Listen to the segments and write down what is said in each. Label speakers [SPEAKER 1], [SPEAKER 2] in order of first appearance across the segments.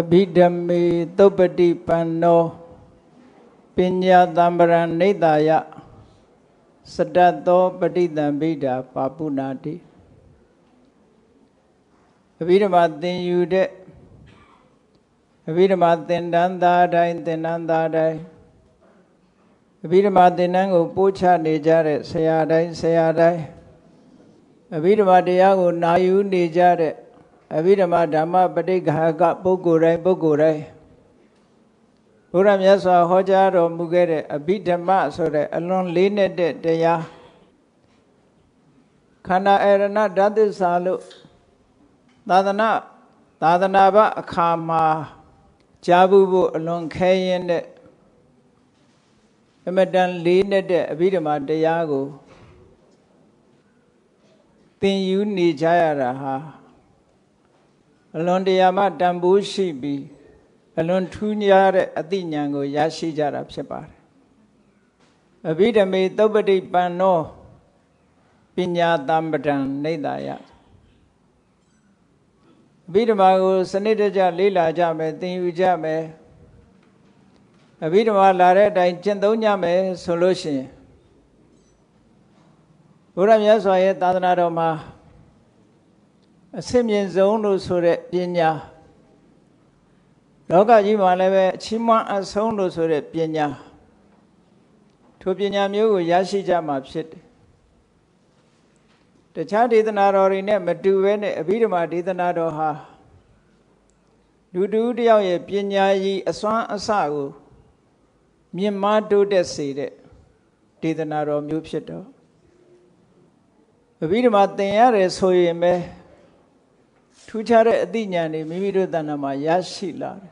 [SPEAKER 1] အဘိဓမ္မေသုပ္ပတိပန္နောပညာတံပရံနေတယစတတ်သောပဋိသင်္ဗိဒာပါပုနာတိအဘိဓမ္မာသင်ယူတဲ့အဘိဓမ္မာသင်တန်းသားတိုင်းသင်တန်းသားတိုင်းအဘိဓမ္မာသင်တန်းကိုပို့ချနေကြတဲ့ဆရာတိုင်းဆရာတိုင်းအဘိဓမ္မာတရားကိုနာယူနေကြတဲ့ အဘိဓမ္မာဓမ္မပဋိက္ခကပုဂ္ဂိုလ်တိုင်းပုဂ္ဂိုလ်တိုင်းဘုရားမြတ်စွာဟောကြားတော်မူခဲ့တဲ့အဘိဓမ္မဆိုတဲ့အလွန်လေးနဲ့တဲ့တရားခန္ဓာအရဏဓာတ်သစ္စာလို့သာသနာသာသနာ့ဘအခါမှာကြားဘူးဖို့အလွန်ခဲရင်တဲ့အမတန်လေးနဲ့တဲ့အဘိဓမ္မာတရားကိုသင်ယူနေကြရတာဟာ အလွန်တရာမှတန်ဖိုးရှိပြီးအလွန်ထူးခြားတဲ့အသိဉာဏ်ကိုရရှိကြတာဖြစ်ပါတယ်အဘိဓမေသုပ္ပတိပန္နောပညာတံပဒံနေတယအဘိဓမ္မာကိုစနစ်တကျလေ့လာကြမယ်သင်ယူကြမယ်အဘိဓမ္မာလာတဲ့အတိုင်းကျင့်သုံးကြမယ်ဆိုလို့ရှိရင်ဘုရားမြတ်စွာရဲ့သာသနာတော်မှာ အစစ်မြင့်ဆုံးလို့ဆိုတဲ့ပညာလောကကြီးမှာလည်းပဲအချီးမွမ်းအဆုံးလို့ဆိုတဲ့ပညာထိုပညာမျိုးကိုရရှိကြမှာဖြစ်တယ်တခြားဒေသနာတော်တွေနဲ့မတူဘဲနဲ့အဘိဓမ္မာဒေသနာတော်ဟာလူတူတယောက်ရဲ့ပညာရည်အစွမ်းအစကိုမြင့်မားတိုးတက်စေတဲ့ဒေသနာတော်မျိုးဖြစ်တော့အဘိဓမ္မာသင်ရတယ်ဆိုရင်ပဲ ထူးခြားတဲ့အသိဉာဏ်တွေမိမိတို့တဏ္ဍာမှာရရှိလာတယ်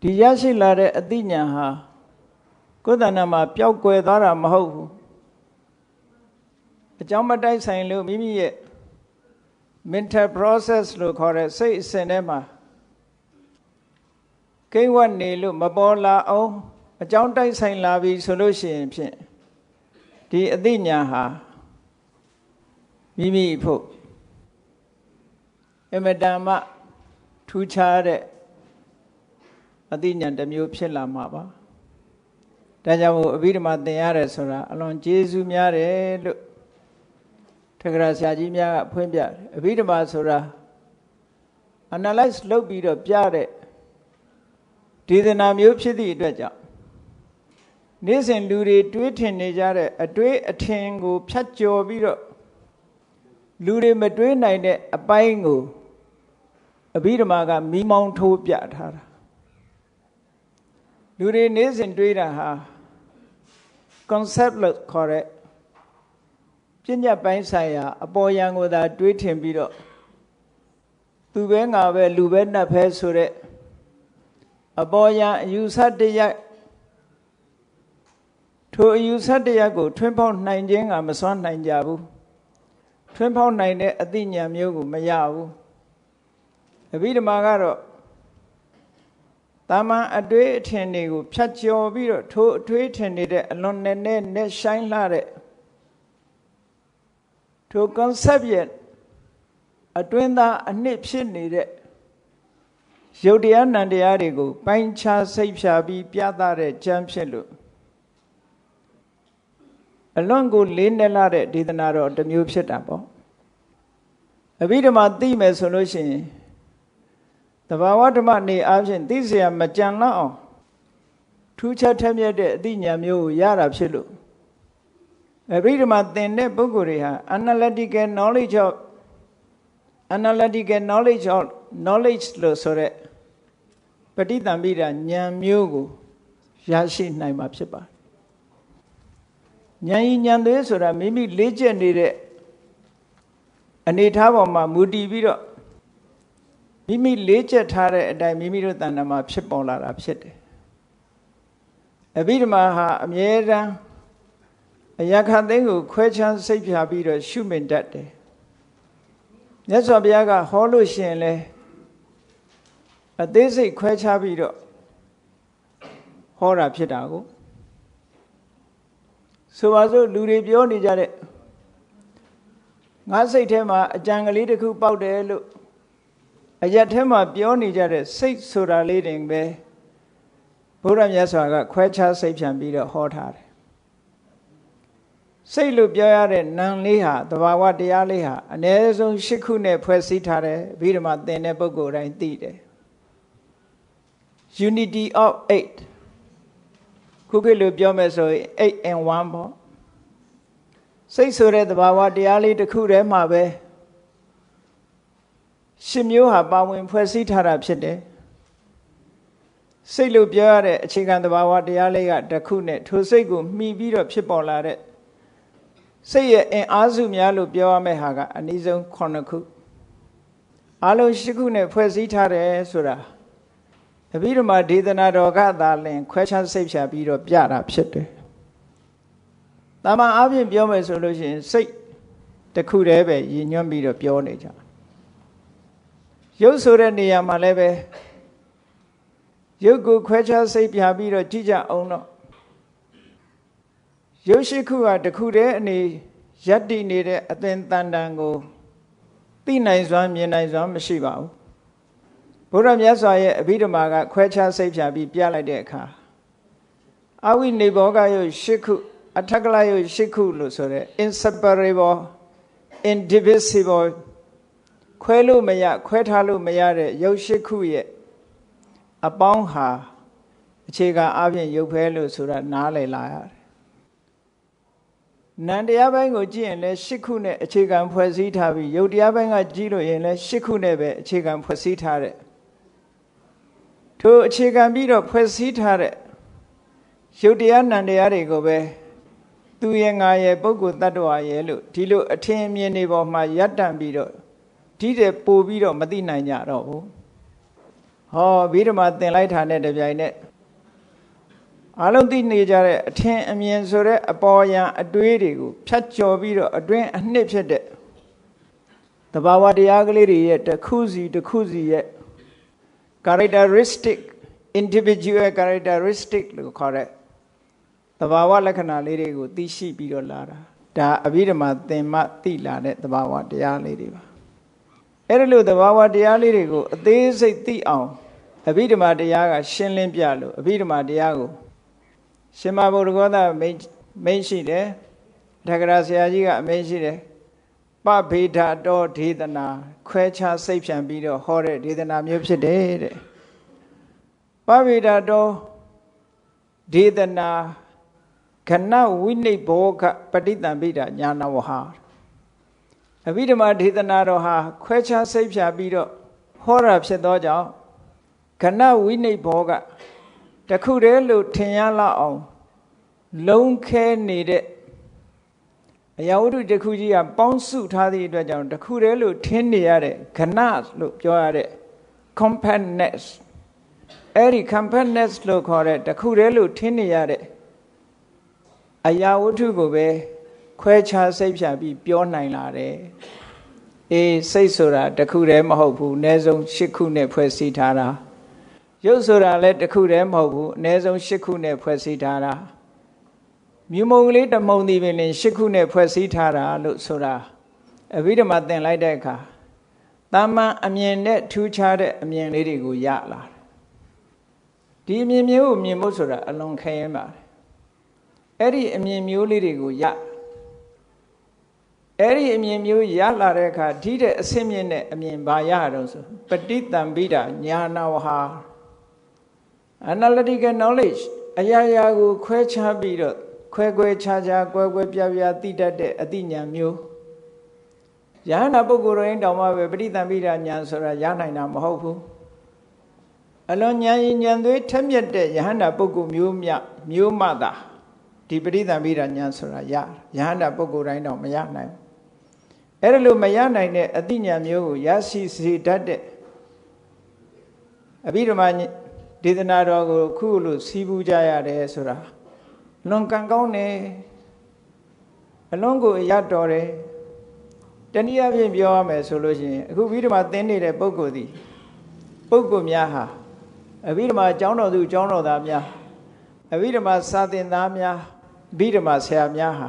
[SPEAKER 1] ဒီရရှိလာတဲ့အသိဉာဏ်ဟာကိုယ်တဏ္ဍာမှာပျောက်ကွယ်သွားတာမဟုတ်ဘူးအကြောင်းမတိုက်ဆိုင်လို့မိမိရဲ့ mental process လို့ခေါ်တဲ့စိတ်အစဉ်ထဲမှာကိန်းဝတ်နေလို့မပေါ်လာအောင်အကြောင်းတိုက်ဆိုင်လာပြီဆိုလို့ရှိရင်ဖြင့်ဒီအသိဉာဏ်ဟာမိမိဖို့ အမတန်မှထူးခြားတဲ့အသိဉာဏ်တစ်မျိုးဖြစ်လာမှာပါဒါကြောင့်မို့အဘိဓမ္မာသင်ရတယ်ဆိုတာအလွန်ကျေးဇူးများတယ်လို့ထက္ကရာဆရာကြီးများကဖွင့်ပြတယ်အဘိဓမ္မာဆိုတာ analyze လုပ်ပြီးတော့ပြတဲ့ဒေသနာမျိုးဖြစ်သည့်အတွက်ကြောင့်နေ့စဉ်လူတွေတွေးထင်နေကြတဲ့အတွေးအထင်ကိုဖြတ်ကျော်ပြီးတော့လူတွေမတွေးနိုင်တဲ့အပိုင်းကို အဘိဓမ္မာကမိမောင်းထိုးပြထားတာလူတွေနေ့စဉ်တွေးတာဟာ concept လို့ခေါ်တဲ့ပညာပိုင်းဆိုင်ရာအပေါ်ယံကိုသာတွေးထင်ပြီးတော့သူပဲငါပဲလူပဲနတ်ပဲဆိုတဲ့အပေါ်ယံအယူဆတရားထိုအယူဆတရားကို ထွန်းပေါက်နိုင်ခြင်းကမစွမ်းနိုင်ကြဘူးထွန်းပေါက်နိုင်တဲ့အသိဉာဏ်မျိုးကိုမရဘူး အဘိဓမ္မာကတော့တာမန်အတွေ့အထင်တွေကိုဖြတ်ကျော်ပြီးတော့ထိုအတွေ့အထင်တွေတဲ့အလွန်နဲ့နဲ့နဲ့ရှိုင်းလာတဲ့ထို concept ရဲ့အတွင်းသားအနှစ်ဖြစ်နေတဲ့ရုပ်တရားနံတရားတွေကို ပိုင်းခြားစိတ်ဖြာပြီးပြသတဲ့ကျမ်းဖြစ်လို့အလွန်ကိုလေးနက်လာတဲ့ဒေသနာတော်တစ်မျိုးဖြစ်တာပေါ့အဘိဓမ္မာသိမယ်ဆိုလို့ရှိရင် တဘာဝဓမ္မနေအားဖြင့်သိเสียမကြံတော့အောင်ထူးခြားထက်မြက်တဲ့အသိဉာဏ်မျိုးကိုရတာဖြစ်လို့အဘိဓမ္မာသင်တဲ့ပုဂ္ဂိုလ်တွေဟာ analytical knowledge of analytical knowledge of knowledge လို့ဆိုရက်ပဋိသင်္ပိဒဉာဏ်မျိုးကိုရရှိနိုင်မှာဖြစ်ပါတယ်ဉာဏ်ဤဉာဏ်သေးဆိုတာမိမိလေ့ကျက်နေတဲ့အနေထားပေါ်မှာမူတည်ပြီးတော့ မိမိလေးချက်ထားတဲ့အတိုင်းမိမိတို့တဏ္ဍာမှာဖြစ်ပေါ်လာတာဖြစ်တယ်အဘိဓမ္မာဟာအမြဲတမ်းအယခသိန်းကိုခွဲခြမ်းစိတ်ဖြာပြီးတော့ရှုမြင်တတ်တယ်မြတ်စွာဘုရားကဟောလို့ရှိရင်လဲအသေးစိတ်ခွဲခြားပြီးတော့ဟောတာဖြစ်တာကိုဆိုပါစို့လူတွေပြောနေကြတဲ့ငါစိတ်ထဲမှာအကြံကလေးတစ်ခုပေါက်တယ်လို့ အရက်ထဲမှာပြောနေကြတဲ့စိတ်ဆိုတာလေးတင်ပဲဘုရားမြတ်စွာကခွဲခြားစိတ်ဖြန့်ပြီးတော့ဟောထားတယ်စိတ်လို့ပြောရတဲ့နံလေးဟာတဘာဝတရားလေးဟာအ ਨੇ ဆုံး၈ခုနဲ့ဖွဲ့စည်းထားတယ်ဘိဓမ္မာသင်တဲ့ပုဂ္ဂိုလ်တိုင်းသိတယ် unity of 8ခုခေတ်လို့ပြောမယ်ဆိုရင်8 and 1ပေါ့စိတ်ဆိုတဲ့သဘာဝတရားလေးတစ်ခုတည်းမှာပဲ ရှင်မျိုးဟာပါဝင်ဖွဲ့စည်းထားတာဖြစ်တယ်စိတ်လို့ပြောရတဲ့အခြေခံသဘာဝတရားလေးကတစ်ခုနဲ့ထိုစိတ်ကိုမှီပြီးတော့ဖြစ်ပေါ်လာတဲ့စိတ်ရဲ့အင်အားစုများလို့ပြောရမယ့်ဟာကအနည်းဆုံး9ခုအလုံး10ခုနဲ့ဖွဲ့စည်းထားတယ်ဆိုတာအဘိဓမ္မာဒေသနာတော်ကသာလင်ခွဲခြားစိတ်ဖြာပြီးတော့ပြတာဖြစ်တယ်။တာမန်အပြင်ပြောမယ်ဆိုလို့ရှိရင်စိတ်တစ်ခုတည်းပဲရည်ညွှန်းပြီးတော့ပြောနေကြ။ ရုပ်ဆိုတဲ့နေရာမှာလည်းပဲရုပ်ကိုခွဲခြားစိတ်ပြပြီးတော့ကြည့်ကြအောင်တော့ရုပ်ရှိခုဟာတခုတည်းအနေယက်တည်နေတဲ့အသင်တန်တန်ကိုသိနိုင်စွမ်းမြင်နိုင်စွမ်းမရှိပါဘူးဘုရားမြတ်စွာရဲ့အဘိဓမ္မာကခွဲခြားစိတ်ဖြာပြီးပြလိုက်တဲ့အခါအဝိနေဘောကယုတ်ရှစ်ခုအထက်ကလယုတ်ရှစ်ခုလို့ဆိုတဲ့ inseparable indivisible ခွဲလို့မရခွဲထားလို့မရတဲ့ယုတ်ရှစ်ခုရဲ့အပေါင်းဟာအခြေခံအပြင်ရုပ်ဖဲလို့ဆိုတာနားလည်လာရတယ်နန္တရားပိုင်းကိုကြည့်ရင်လည်းရှစ်ခုနဲ့အခြေခံဖွဲ့စည်းထားပြီးရုပ်တရားပိုင်းကကြည့်လို့ရင်လည်းရှစ်ခုနဲ့ပဲအခြေခံဖွဲ့စည်းထားတဲ့ထိုအခြေခံပြီးတော့ဖွဲ့စည်းထားတဲ့ရုပ်တရားနန္တရားတွေကိုပဲသူရဲ့ငါရဲ့ပုဂ္ဂိုလ်တ attva ရဲ့လို့ဒီလိုအထင်အမြင်တွေပေါ်မှာရပ်တန့်ပြီးတော့ ဒီတဲ့ပို့ပြီးတော့မသိနိုင်ကြတော့ဘူးဟောဘိဓမ္မာသင်လိုက်တာနဲ့တပြိုင်နက်အလုံးသိနေကြတဲ့အထင်အမြင်ဆိုတဲ့အပေါ်ယံအတွေးတွေကိုဖြတ်ကျော်ပြီးတော့အတွင်းအနှစ်ဖြစ်တဲ့တဘာဝတရားကလေးတွေရဲ့တစ်ခုစီတစ်ခုစီရဲ့ characteristic individual characteristic လို့ခေါ်တဲ့တဘာဝလက္ခဏာလေးတွေကိုသိရှိပြီးတော့လာတာဒါအဘိဓမ္မာသင်မှသိလာတဲ့တဘာဝတရားလေးတွေပါ အဲ့ဒါလို့တဘာဝတရားလေးတွေကိုအသေးစိတ်သိအောင်အဘိဓမ္မာတရားက ရှင်းလင်းပြလို့အဘိဓမ္မာတရားကိုရှင်မဗုဒ္ဓဂောသမိန်မိန်ရှိတယ်ထကရာဆရာကြီးကအမိန်ရှိတယ်ပဗေဒတော်ဒေသနာ ခွဲခြားစိတ်ဖြန့်ပြီးတော့ဟောတဲ့ဒေသနာမျိုးဖြစ်တယ်တဲ့ပဗေဒတော်ဒေသနာခဏဝိနိဘောကပဋိတံပိဒညာနဝဟာ အဘိဓမ္မာဒေသနာတော်ဟာခွဲခြားစိတ်ဖြာပြီးတော့ဟောတာဖြစ်သောကြောင့်ခဏဝိနိဘောကတခုတည်းလို့ထင်ရလောက်အောင်လုံးခဲနေတဲ့အရာဝတ္ထုတစ်ခုကြီးကပေါင်းစုထားသည့်အတွက်ကြောင့်တခုတည်းလို့ထင်နေရတဲ့ခဏလို့ပြောရတဲ့ compactness အဲ့ဒီ compactness လို့ခေါ်တဲ့တခုတည်းလို့ထင်နေရတဲ့အရာဝတ္ထုကိုပဲ ခွဲခြားစိတ်ဖြာပြီးပြောနိုင်လာတယ်အေးစိတ်ဆိုတာတခုတည်းမဟုတ်ဘူးအနည်းဆုံး၈ခုနဲ့ဖွဲ့စည်းထားတာရုပ်ဆိုတာလည်းတခုတည်းမဟုတ်ဘူးအနည်းဆုံး၈ခုနဲ့ဖွဲ့စည်းထားတာမြူမုံကလေးတမုံဒီပင်လင်၈ခုနဲ့ဖွဲ့စည်းထားတာလို့ဆိုတာအဘိဓမ္မာသင်လိုက်တဲ့အခါတာမန်အမြင်နဲ့ထူးခြားတဲ့အမြင်လေးတွေကိုရလာတယ်ဒီအမြင်မျိုးကိုမြင်ဖို့ဆိုတာအလွန်ခဲရင်ပါတယ်အဲ့ဒီအမြင်မျိုးလေးတွေကိုရ အဲ့ဒီအမြင်မျိုးရလာတဲ့အခါဒီတဲ့အဆင့်မြင့်တဲ့အမြင်ဘာရတော့ဆိုပဋိတံပိတာညာနာဝဟာ analytical knowledge အရာရာကိုခွဲခြားပြီးတော့ခွဲခွဲခြားခြားကွဲကွဲပြားပြားသိတတ်တဲ့အသိဉာဏ်မျိုးယဟနာပုဂ္ဂိုလ်ရင်းတောင်မှပဲပဋိသင်္ပိဒဉာဏ်ဆိုတာရနိုင်တာမဟုတ်ဘူးအလွန်ဉာဏ်ဉာဏ်သွေးထက်မြက်တဲ့ယဟနာပုဂ္ဂိုလ်မျိုးမြမျိုးမှသာဒီပဋိသင်္ပိဒဉာဏ်ဆိုတာရယဟနာပုဂ္ဂိုလ်တိုင်းတော့မရနိုင် အဲ့ဒါလို့မရနိုင်တဲ့အသိဉာဏ်မျိုးကိုရရှိစေတတ်တဲ့အဘိဓမ္မာဒေသနာတော်ကိုခုလိုစီးပူးကြရတယ်ဆိုတာလွန်ကံကောင်းတယ်အလွန်ကိုရတော်တယ်တနည်းအားဖြင့်ပြောရမယ်ဆိုလို့ရှိရင်အခုဘိဓမ္မာသင်နေတဲ့ပုဂ္ဂိုလ်သည်ပုဂ္ဂိုလ်များဟာအဘိဓမ္မာကျောင်းတော်သူကျောင်းတော်သားများအဘိဓမ္မာစာသင်သားများဘိဓမ္မာဆရာများဟာ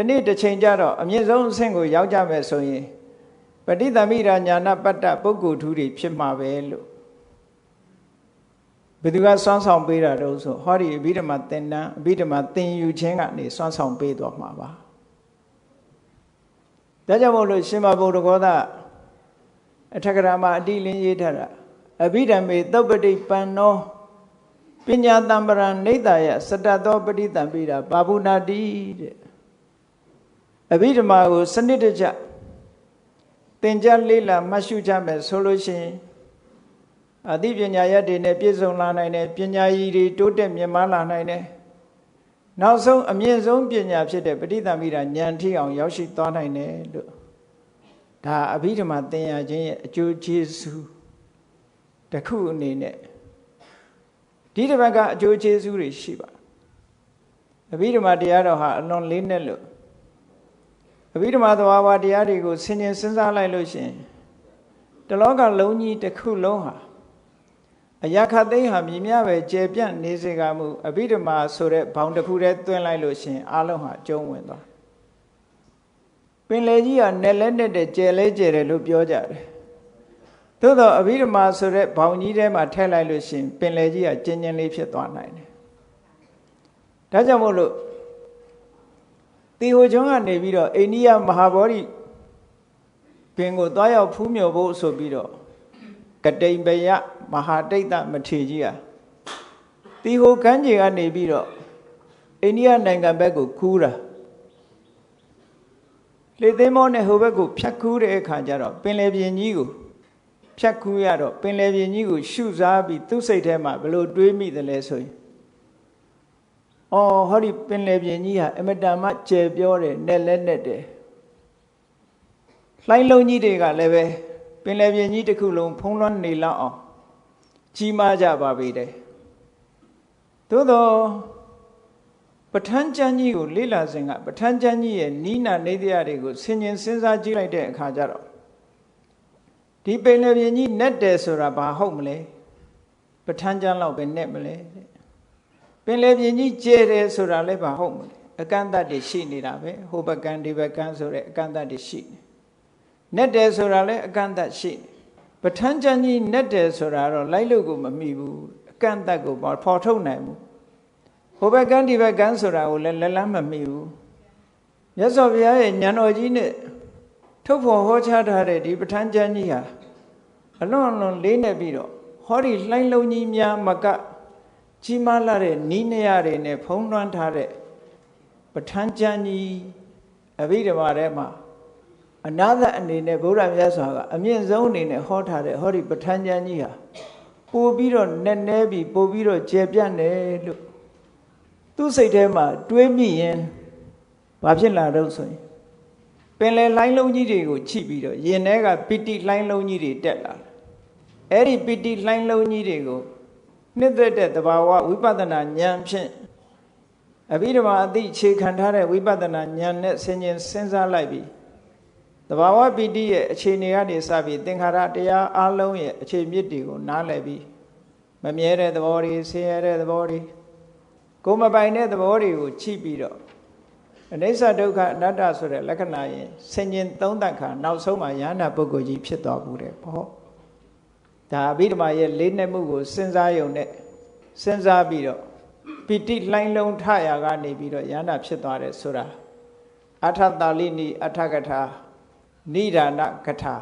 [SPEAKER 1] တနေ့တစ်ချိန်ကြတော့အမြင့်ဆုံးအဆင့်ကိုရောက်ကြမယ်ဆိုရင်ပဋိသမိရာညာနာပတ္တပုဂ္ဂိုလ်ထူးတွေဖြစ်မှာပဲလို့ဘယ်သူကစွမ်းဆောင်ပေးတာတုံးဆိုဟောဒီအဘိဓမ္မာသင်္ဍအဘိဓမ္မာသင်ယူခြင်းကနေစွမ်းဆောင်ပေးတော်မှာပါဒါကြောင့်မို့လို့ရှင်မဘုဒ္ဓဂောသအထက်ကရာမှာအတိလင်းရေးထားတာအဘိဓမ္မေသုပ္ပတိပန္နောပညာတံပရံနေတ္တယစတ္တသောပဋိသင်္ပိတာပါဘူးနာတိတဲ့ အဘိဓမ္မာကို စနစ်တကျသင်ကြားလေးလာမှတ်ရှုကြမယ်ဆိုလို့ရှိရင်အသိပညာရက်တွေနဲ့ပြည့်စုံလာနိုင်တယ်ပညာရည်တွေတိုးတက်မြင့်မားလာနိုင်တယ်နောက်ဆုံးအမြင့်ဆုံးပညာဖြစ်တဲ့ပဋိသမိတာဉာဏ်ထိအောင်ရောက်ရှိသွားနိုင်တယ်လို့ဒါအဘိဓမ္မာသင်ရခြင်းရဲ့အကျိုးကျေးဇူးတစ်ခုအနေနဲ့ဒီတစ်ဘက်ကအကျိုးကျေးဇူးတွေရှိပါအဘိဓမ္မာတရားတော်ဟာအလွန်လေးနက်လို့ အဘိဓမ္မာသဘာဝတရားတွေကိုဆင်ញင်စဉ်းစားလိုက်လို့ရှင်တလောကလုံးကြီးတစ်ခုလုံးဟာအရာခသိမ်းဟာမြည်များပဲကျေပြန့်နေစေကမူအဘိဓမ္မာဆိုတဲ့ဘောင်တစ်ခုတည်းတွင်းလိုက်လို့ရှင်အလုံးဟာအကျုံးဝင်သွားပင်လေကြီးကနယ်လဲနဲ့တဲ့ကျဲလဲကျဲတယ်လို့ပြောကြတယ်သို့တော့အဘိဓမ္မာဆိုတဲ့ဘောင်ကြီးထဲမှာထည့်လိုက်လို့ရှင်ပင်လေကြီးကကျဉ်းကျဉ်းလေးဖြစ်သွားနိုင်တယ်ဒါကြောင့်မို့လို့ တီဟိုကျွန်းကနေပြီးတော့အိန္ဒိယမဟာဗောဓိပင်ကိုသွားရောက်ဖူးမြော်ဖို့ဆိုပြီးတော့ကတိန်ပယမဟာတိတ်တမထေကြီးဟာတီဟိုကမ်းခြေကနေပြီးတော့အိန္ဒိယနိုင်ငံဘက်ကိုခူးတာလေသိမ်းမောနဲ့ဟိုဘက်ကိုဖြတ်ခူးတဲ့အခါကျတော့ပင်လယ်ပြင်ကြီးကိုဖြတ်ခူးရတော့ပင်လယ်ပြင်ကြီးကိုရှုစားပြီးသူ့စိတ်ထဲမှာဘလို့တွေးမိတယ်လဲဆိုရင် အော်ဟောဒီပင်လယ်ပြင်ကြီးဟာအမတန်မှကျယ်ပြောတယ်နဲ့လဲနဲ့တယ်လှိုင်းလုံးကြီးတွေကလည်းပဲပင်လယ်ပြင်ကြီးတစ်ခုလုံးဖုံးလွှမ်းနေလောက်အောင်ကြီးမားကြပါပေတယ်သို့တော့ပဋ္ဌာန်းကျမ်းကြီးကိုလေ့လာစဉ်ကပဋ္ဌာန်းကျမ်းကြီးရဲ့နိနာနေတရားတွေကိုဆင်ញင်စဉ်းစားကြည့်လိုက်တဲ့အခါကျတော့ဒီပင်လယ်ပြင်ကြီးနဲ့တယ်ဆိုတာဘာဟုတ်မလဲပဋ္ဌာန်းကျမ်းလောက်ပဲနဲ့မလဲ ပင်လယ်ပြင်ကြီးကျဲတယ်ဆိုတာလည်းဘာဟုတ်မလဲအကန့်အသတ်တွေရှိနေတာပဲဟိုဘက်ကန်းဒီဘက်ကန်းဆိုတဲ့အကန့်အသတ်တွေရှိနေနဲ့တယ်ဆိုတာလည်းအကန့်အသတ်ရှိနေပဋ္ဌာန်းကျမ်းကြီးနဲ့တယ်ဆိုတာတော့လိုက်လို့ကိုမမိဘူးအကန့်အသတ်ကိုဖော်ထုတ်နိုင်ဘူးဟိုဘက်ကန်းဒီဘက်ကန်းဆိုတာကိုလည်းလက်လန်းမမိဘူးမြတ်စွာဘုရားရဲ့ဉာဏ်တော်ကြီးနဲ့ထုတ်ဖော်ဟောကြားထားတဲ့ဒီပဋ္ဌာန်းကျမ်းကြီးဟာအလွန်အလွန်လေးနေပြီးတော့ဟောဒီလှိုင်းလုံးကြီးများမက ကြီးမားလာတဲ့နီးနေရတွေနဲ့ဖုံးလွှမ်းထားတဲ့ပဋ္ဌာန်းကျမ်းကြီးအဘိဓမ္မာထဲမှာအနာသအနေနဲ့ဗုဒ္ဓမြတ်စွာကအမြင့်ဆုံးအနေနဲ့ဟောထားတဲ့ဟောဒီပဋ္ဌာန်းကျမ်းကြီးဟာပို့ပြီးတော့နက်နဲပြီးပို့ပြီးတော့ကျေပြန့်တယ်လို့သူ့စိတ်ထဲမှာတွေးမိရင်ဘာဖြစ်လာတော့ဆိုရင်ပင်လယ်လှိုင်းလုံးကြီးတွေကိုချိပြီးတော့ရင်ထဲကပီတိလှိုင်းလုံးကြီးတွေတက်လာအဲ့ဒီပီတိလှိုင်းလုံးကြီးတွေကို နှစ်သက်တဲ့တဘာဝဝိပဿနာဉာဏ်ဖြင့်အဘိဓမ္မာအသိခြေခံထားတဲ့ဝိပဿနာဉာဏ်နဲ့ဆင်ញင်စဉ်းစားလိုက်ပြီးတဘာဝပီတိရဲ့အခြေအနေကနေစပြီးသင်္ခါရတရားအလုံးရဲ့အခြေမြစ်တွေကိုနားလည်ပြီးမမြဲတဲ့သဘောတွေဆင်းရဲတဲ့သဘောတွေကိုမပိုင်တဲ့သဘောတွေကိုချိပြီးတော့အနိစ္စဒုက္ခအနတ္တဆိုတဲ့လက္ခဏာရင်ဆင်ញင်သုံးသပ်ခါနောက်ဆုံးမှာယန္နာပုဂ္ဂိုလ်ကြီးဖြစ်သွားဘူးတဲ့ပေါ့ ဒါအဘိဓမ္မာရဲ့လေးနဲ့မှုကိုစဉ်းစားယုံနဲ့စဉ်းစားပြီးတော့ပိဋိလှိုင်းလုံးထရာကနေပြီးတော့ယန္နာဖြစ်သွားတယ်ဆိုတာအထတာလိနိအထကထာနိဒာနကထာ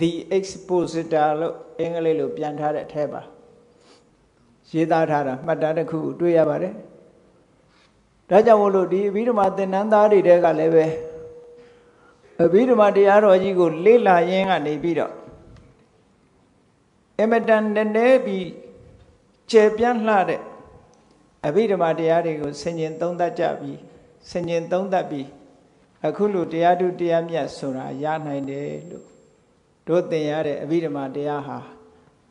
[SPEAKER 1] the expositor လို့အင်္ဂလိပ်လိုပြန်ထားတဲ့အထဲပါရေးသားထားတာမှတ်တမ်းတစ်ခုတွေ့ရပါတယ်ဒါကြောင့်မို့လို့ဒီအဘိဓမ္မာသင်္นานသားတွေတဲကလည်းပဲအဘိဓမ္မာတရားတော်ကြီးကိုလေ့လာရင်းကနေပြီးတော့ အမတန်နည်းနည်းပြီးကျေပြန့်လှတဲ့အဘိဓမ္မာတရားတွေကိုဆင်ញင်သုံးသပ်ကြပြီးဆင်ញင်သုံးသပ်ပြီးအခုလိုတရားထုတရားမြတ်ဆိုတာရနိုင်တယ်လို့တို့သင်ရတဲ့အဘိဓမ္မာတရားဟာ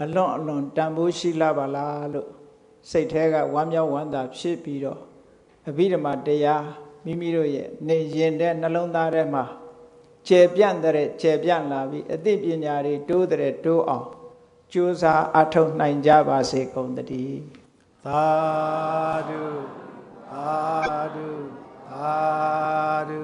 [SPEAKER 1] အလွန်အလွန်တန်ဖိုးရှိလာပါလားလို့စိတ်แท้ကဝမ်းမြောက်ဝမ်းသာဖြစ်ပြီးတော့အဘိဓမ္မာတရားမိမိတို့ရဲ့နေရင်တဲ့နှလုံးသားထဲမှာကျေပြန့်တဲ့ကျေပြန့်လာပြီးအသိပညာတွေတိုးတဲ့တိုးအောင် ကြိုးစားအထောက်နိုင်ကြပါစေကုန်သတည်းသာဓုသာဓုသာဓု